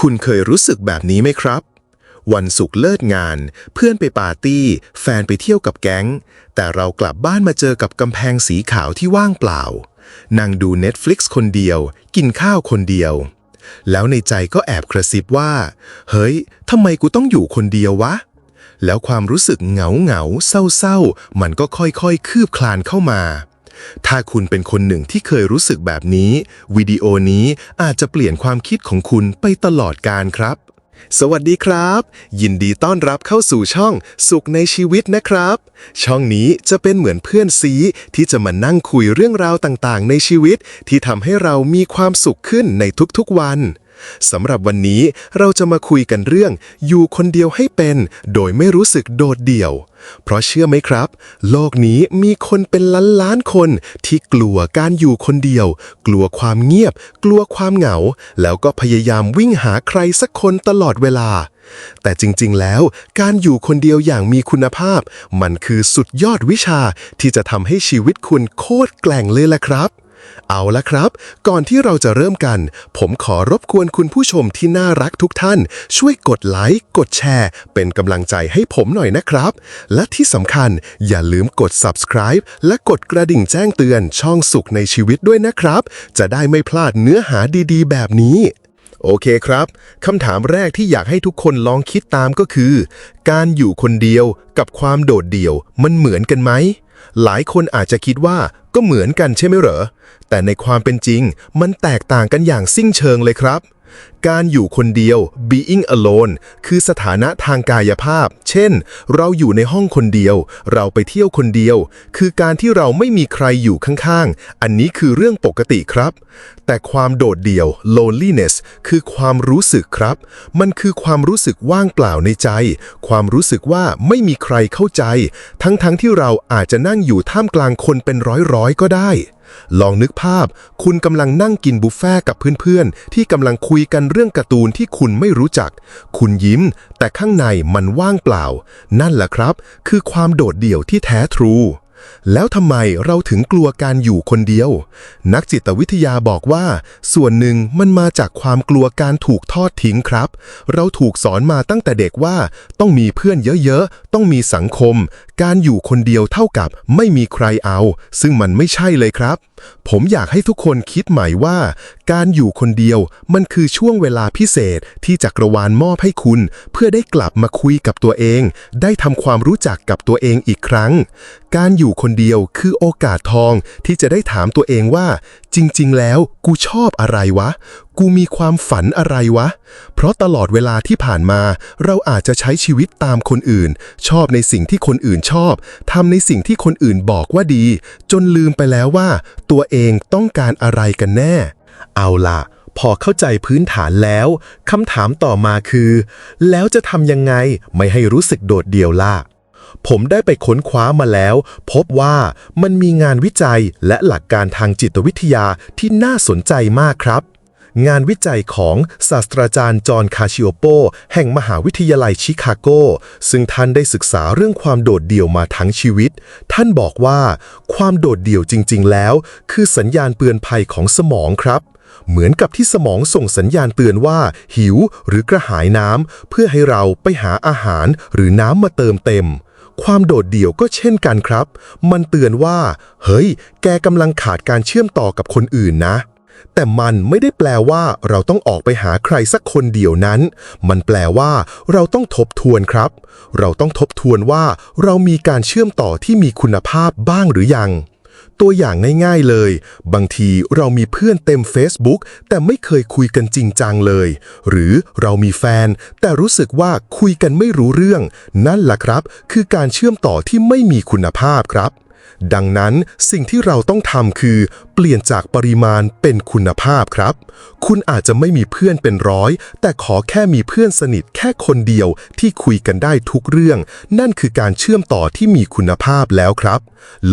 คุณเคยรู้สึกแบบนี้ไหมครับ วันศุกร์เลิกงาน เพื่อนไปปาร์ตี้ แฟนไปเที่ยวกับแก๊ง แต่เรากลับบ้านมาเจอกับกำแพงสีขาวที่ว่างเปล่า นั่งดู Netflix คนเดียว กินข้าวคนเดียว แล้วในใจก็แอบกระซิบว่า เฮ้ยทำไมกูต้องอยู่คนเดียววะ แล้วความรู้สึกเหงาเหงาๆเศร้าๆ มันก็ค่อยๆ คืบคลานเข้ามา ถ้าคุณเป็นคนหนึ่งที่เคยรู้สึกแบบนี้ วิดีโอนี้อาจจะเปลี่ยนความคิดของคุณไปตลอดการครับ สวัสดีครับ ยินดีต้อนรับเข้าสู่ช่องสุขในชีวิตนะครับ ช่องนี้จะเป็นเหมือนเพื่อนซีที่จะมานั่งคุยเรื่องราวต่างๆ ในชีวิต ที่ทำให้เรามีความสุขขึ้นในทุกๆวัน สำหรับวันนี้เราจะมาคุยกันเรื่อง อยู่คนเดียวให้เป็น โดยไม่รู้สึกโดดเดี่ยว เพราะเชื่อไหมครับ โลกนี้มีคนเป็นล้านล้านคน ที่กลัวการอยู่คนเดียว กลัวความเงียบ กลัวความเหงา แล้วก็พยายามวิ่งหาใครสักคนตลอดเวลา แต่จริงๆ แล้วการอยู่คนเดียวอย่างมีคุณภาพ มันคือสุดยอดวิชาที่จะทำให้ชีวิตคุณโคตรแกล่งเลยล่ะครับ เอาละครับ ก่อนที่เราจะเริ่มกัน ผมขอรบกวนคุณผู้ชมที่น่ารักทุกท่าน ช่วยกดไลค์ กดแชร์ เป็นกำลังใจให้ผมหน่อยนะครับ และที่สำคัญอย่าลืมกด subscribe และกดกระดิ่งแจ้งเตือนช่องสุขในชีวิตด้วยนะครับ จะได้ไม่พลาดเนื้อหาดีๆ แบบนี้ โอเคครับ คำถามแรกที่อยากให้ทุกคนลองคิดตามก็คือ การอยู่คนเดียวกับความโดดเดี่ยวมันเหมือนกันไหม หลายคนอาจจะคิดว่าก็เหมือนกันใช่ไหมเหรอ แต่ในความเป็นจริงมันแตกต่างกันอย่างสิ้นเชิงเลยครับ การอยู่คนเดียว being alone คือสถานะทางกายภาพ เช่น เราอยู่ในห้องคนเดียว เราไปเที่ยวคนเดียว คือการที่เราไม่มีใครอยู่ข้างๆ อันนี้คือเรื่องปกติครับ แต่ความโดดเดี่ยว loneliness คือความรู้สึกครับ มันคือความรู้สึกว่างเปล่าในใจ ความรู้สึกว่าไม่มีใครเข้าใจ ทั้งๆที่เราอาจจะนั่งอยู่ท่ามกลางคนเป็นร้อยๆ ก็ได้ ลองนึกภาพ คุณกำลังนั่งกินบุฟเฟ่ต์กับเพื่อนๆ ที่กำลังคุยกันเรื่องการ์ตูนที่คุณไม่รู้จัก คุณยิ้ม แต่ข้างในมันว่างเปล่า นั่นแหละครับ คือความโดดเดี่ยวที่แท้ทรู แล้วทำไมเราถึงกลัวการอยู่คนเดียว นักจิตวิทยาบอกว่า ส่วนหนึ่งมันมาจากความกลัวการถูกทอดทิ้งครับ เราถูกสอนมาตั้งแต่เด็กว่า ต้องมีเพื่อนเยอะๆ ต้องมีสังคม การอยู่คนเดียวเท่ากับไม่มีใครเอา ซึ่งมันไม่ใช่เลยครับ ผมอยากให้ทุกคนคิดใหม่ว่า การอยู่คนเดียวมันคือช่วงเวลาพิเศษที่จักรวาลมอบให้คุณ เพื่อได้กลับมาคุยกับตัวเอง ได้ทำความรู้จักกับตัวเองอีกครั้ง การอยู่อยู่คนเดียวคือโอกาสทองที่จะได้ถามตัวเองว่า จริง ๆ แล้วกูชอบอะไรวะ กูมีความฝันอะไรวะ เพราะตลอดเวลาที่ผ่านมา เราอาจจะใช้ชีวิตตามคนอื่น ชอบในสิ่งที่คนอื่นชอบทำในสิ่งที่คนอื่นบอกว่าดี จนลืมไปแล้วว่า ตัวเองต้องการอะไรกันแน่ เอาล่ะพอเข้าใจพื้นฐานแล้วคำถามต่อมาคือ แล้วจะทำยังไงไม่ให้รู้สึกโดดเดี่ยวล่ะ ผมได้ไปค้นคว้ามาแล้ว พบว่ามันมีงานวิจัยและหลักการทางจิตวิทยาที่น่าสนใจมากครับ งานวิจัยของศาสตราจารย์จอห์นคาชิโอโป แห่งมหาวิทยาลัยชิคาโก ซึ่งท่านได้ศึกษาเรื่องความโดดเดี่ยวมาทั้งชีวิต ท่านบอกว่า ความโดดเดี่ยวจริง ๆ แล้ว คือสัญญาณเตือนภัยของสมองครับเหมือนกับที่สมองส่งสัญญาณเตือนว่า หิวหรือกระหายน้ำเพื่อให้เราไปหาอาหารหรือน้ำมาเติมเต็ม ความโดดเดี่ยวก็เช่นกันครับ มันเตือนว่า เฮ้ย แกกำลังขาดการเชื่อมต่อกับคนอื่นนะ แต่มันไม่ได้แปลว่า เราต้องออกไปหาใครสักคนเดียวนั้น มันแปลว่า เราต้องทบทวนครับ เราต้องทบทวนว่า เรามีการเชื่อมต่อที่มีคุณภาพบ้างหรือยัง ตัวอย่างง่ายๆเลย บางทีเรามีเพื่อนเต็ม Facebook แต่ไม่เคยคุยกันจริงจังเลย หรือเรามีแฟน แต่รู้สึกว่าคุยกันไม่รู้เรื่อง นั่นแหละครับ คือการเชื่อมต่อที่ไม่มีคุณภาพครับ ดังนั้นสิ่งที่เราต้องทำคือ เปลี่ยนจากปริมาณเป็นคุณภาพครับ คุณอาจจะไม่มีเพื่อนเป็นร้อย แต่ขอแค่มีเพื่อนสนิทแค่คนเดียวที่คุยกันได้ทุกเรื่อง นั่นคือการเชื่อมต่อที่มีคุณภาพแล้วครับ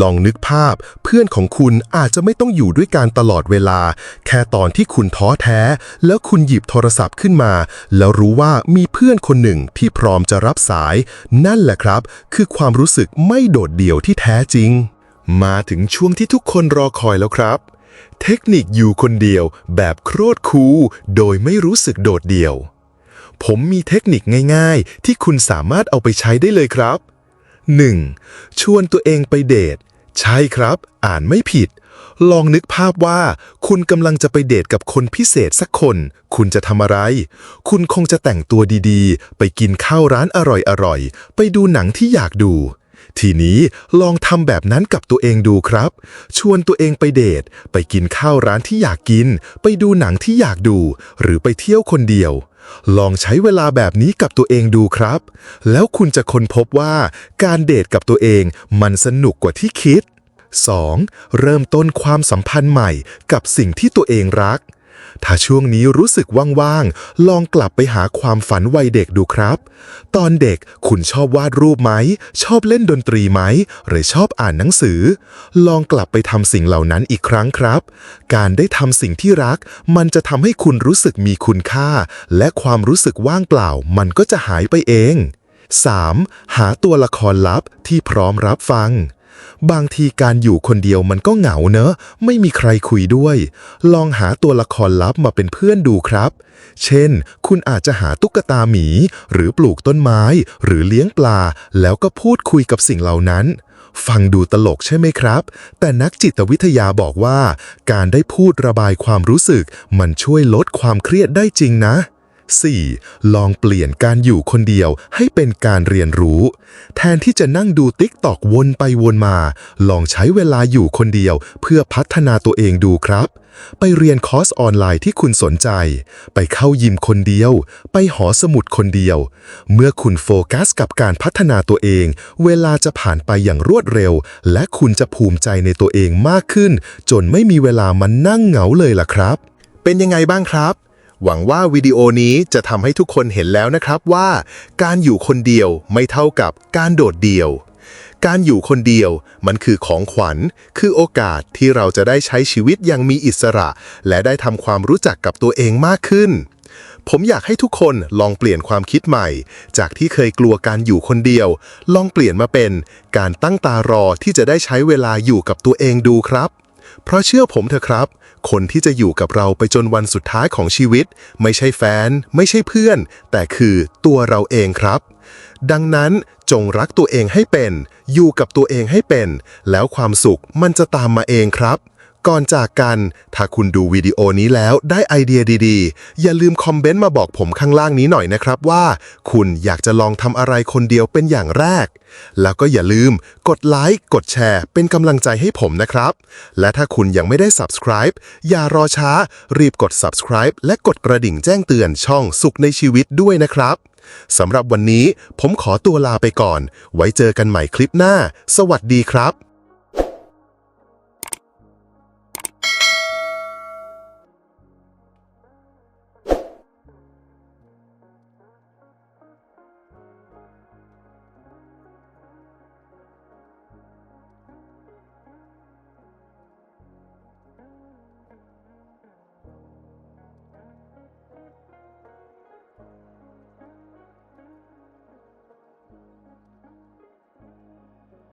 ลองนึกภาพ เพื่อนของคุณอาจจะไม่ต้องอยู่ด้วยกันตลอดเวลา แค่ตอนที่คุณท้อแท้ แล้วคุณหยิบโทรศัพท์ขึ้นมา แล้วรู้ว่ามีเพื่อนคนหนึ่งที่พร้อมจะรับสาย นั่นแหละครับ คือความรู้สึกไม่โดดเดี่ยวที่แท้จริง มาถึงช่วงที่ทุกคนรอคอยแล้วครับ เทคนิคอยู่คนเดียวแบบโคตรคูลโดยไม่รู้สึกโดดเดี่ยว ผมมีเทคนิคง่ายๆ ที่คุณสามารถเอาไปใช้ได้เลยครับ 1. ชวนตัวเองไปเดท ใช่ครับ อ่านไม่ผิด ลองนึกภาพว่า คุณกำลังจะไปเดทกับคนพิเศษสักคน คุณจะทำอะไร คุณคงจะแต่งตัวดีๆ ไปกินข้าวร้านอร่อยๆ ไปดูหนังที่อยากดู ทีนี้ลองทำแบบนั้นกับตัวเองดูครับ ชวนตัวเองไปเดท ไปกินข้าวร้านที่อยากกิน ไปดูหนังที่อยากดู หรือไปเที่ยวคนเดียว ลองใช้เวลาแบบนี้กับตัวเองดูครับ แล้วคุณจะค้นพบว่าการเดทกับตัวเองมันสนุกกว่าที่คิด 2. เริ่มต้นความสัมพันธ์ใหม่กับสิ่งที่ตัวเองรัก ถ้าช่วงนี้รู้สึกว่างๆ ลองกลับไปหาความฝันวัยเด็กดูครับ ตอนเด็กคุณชอบวาดรูปไหม ชอบเล่นดนตรีไหม หรือชอบอ่านหนังสือ ลองกลับไปทำสิ่งเหล่านั้นอีกครั้งครับ การได้ทำสิ่งที่รัก มันจะทำให้คุณรู้สึกมีคุณค่า และความรู้สึกว่างเปล่า มันก็จะหายไปเอง 3. หาตัวละครลับที่พร้อมรับฟัง บางทีการอยู่คนเดียวมันก็เหงาเนอะ ไม่มีใครคุยด้วย ลองหาตัวละครลับมาเป็นเพื่อนดูครับ เช่น คุณอาจจะหาตุ๊กตาหมี หรือปลูกต้นไม้ หรือเลี้ยงปลา แล้วก็พูดคุยกับสิ่งเหล่านั้น ฟังดูตลกใช่ไหมครับ แต่นักจิตวิทยาบอกว่า การได้พูดระบายความรู้สึก มันช่วยลดความเครียดได้จริงนะ 4. ลองเปลี่ยนการอยู่คนเดียวให้เป็นการเรียนรู้ แทนที่จะนั่งดูติ๊กตอกวนไปวนมา ลองใช้เวลาอยู่คนเดียวเพื่อพัฒนาตัวเองดูครับ ไปเรียนคอร์สออนไลน์ที่คุณสนใจ ไปเข้ายิมคนเดียว ไปหอสมุดคนเดียว เมื่อคุณโฟกัสกับการพัฒนาตัวเอง เวลาจะผ่านไปอย่างรวดเร็ว และคุณจะภูมิใจในตัวเองมากขึ้น จนไม่มีเวลามานั่งเหงาเลยล่ะครับ เป็นยังไงบ้างครับ หวังว่าวิดีโอนี้จะทำให้ทุกคนเห็นแล้วนะครับว่า การอยู่คนเดียวไม่เท่ากับการโดดเดี่ยว การอยู่คนเดียวมันคือของขวัญ คือโอกาสที่เราจะได้ใช้ชีวิตอย่างมีอิสระ และได้ทำความรู้จักกับตัวเองมากขึ้น ผมอยากให้ทุกคนลองเปลี่ยนความคิดใหม่ จากที่เคยกลัวการอยู่คนเดียว ลองเปลี่ยนมาเป็น การตั้งตารอที่จะได้ใช้เวลาอยู่กับตัวเองดูครับ เพราะเชื่อผมเถอะครับ คนที่จะอยู่กับเราไปจนวันสุดท้ายของชีวิต ไม่ใช่แฟน ไม่ใช่เพื่อน แต่คือตัวเราเองครับ ดังนั้นจงรักตัวเองให้เป็น อยู่กับตัวเองให้เป็น แล้วความสุขมันจะตามมาเองครับ ก่อนจากกัน ถ้าคุณดูวิดีโอนี้แล้วได้ไอเดียดีๆ อย่าลืมคอมเมนต์มาบอกผมข้างล่างนี้หน่อยนะครับว่า คุณอยากจะลองทำอะไรคนเดียวเป็นอย่างแรก แล้วก็อย่าลืมกดไลค์กดแชร์ เป็นกำลังใจให้ผมนะครับ และถ้าคุณยังไม่ได้ subscribe อย่ารอช้า รีบกด subscribe และกดกระดิ่งแจ้งเตือนช่องสุขในชีวิตด้วยนะครับสำหรับวันนี้ผมขอตัวลาไปก่อน ไว้เจอกันใหม่คลิปหน้า สวัสดีครับ